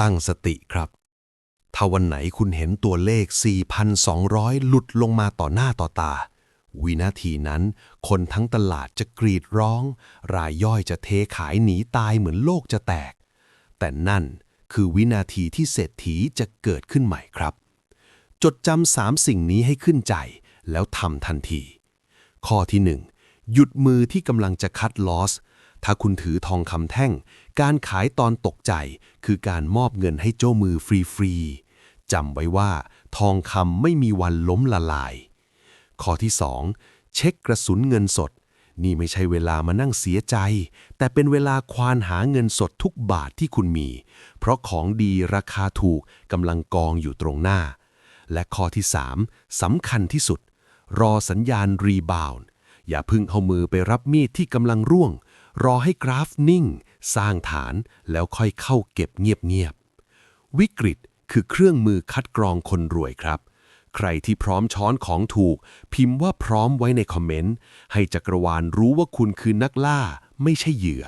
ตั้งสติครับ ถ้าวันไหนคุณเห็นตัวเลข 4,200 หลุดลงมาต่อหน้าต่อตา วินาทีนั้น คนทั้งตลาดจะกรีดร้อง รายย่อยจะเทขายหนีตายเหมือนโลกจะแตก แต่นั่นคือวินาทีที่เศรษฐีจะเกิดขึ้นใหม่ครับ จดจำสามสิ่งนี้ให้ขึ้นใจ แล้วทำทันที ข้อที่หนึ่ง หยุดมือที่กำลังจะคัดลอส ถ้าคุณถือทองคำแท่ง การขายตอนตกใจ คือการมอบเงินให้เจ้ามือฟรีๆจำไว้ว่า ทองคำไม่มีวันล้มละลาย ข้อที่ 2 เช็คกระสุนเงินสด นี่ไม่ใช่เวลามานั่งเสียใจ แต่เป็นเวลาควานหาเงินสดทุกบาทที่คุณมี เพราะของดีราคาถูกกำลังกองอยู่ตรงหน้า และข้อที่ 3สำคัญที่สุด รอสัญญาณรีบาวน์ อย่าพึ่งเอามือไปรับมีดที่กำลังร่วง รอให้กราฟนิ่ง สร้างฐานแล้วค่อยเข้าเก็บเงียบๆ วิกฤตคือเครื่องมือคัดกรองคนรวยครับ ใครที่พร้อมช้อนของถูก พิมพ์ว่าพร้อมไว้ในคอมเมนต์ ให้จักรวาลรู้ว่าคุณคือนักล่า ไม่ใช่เหยื่อ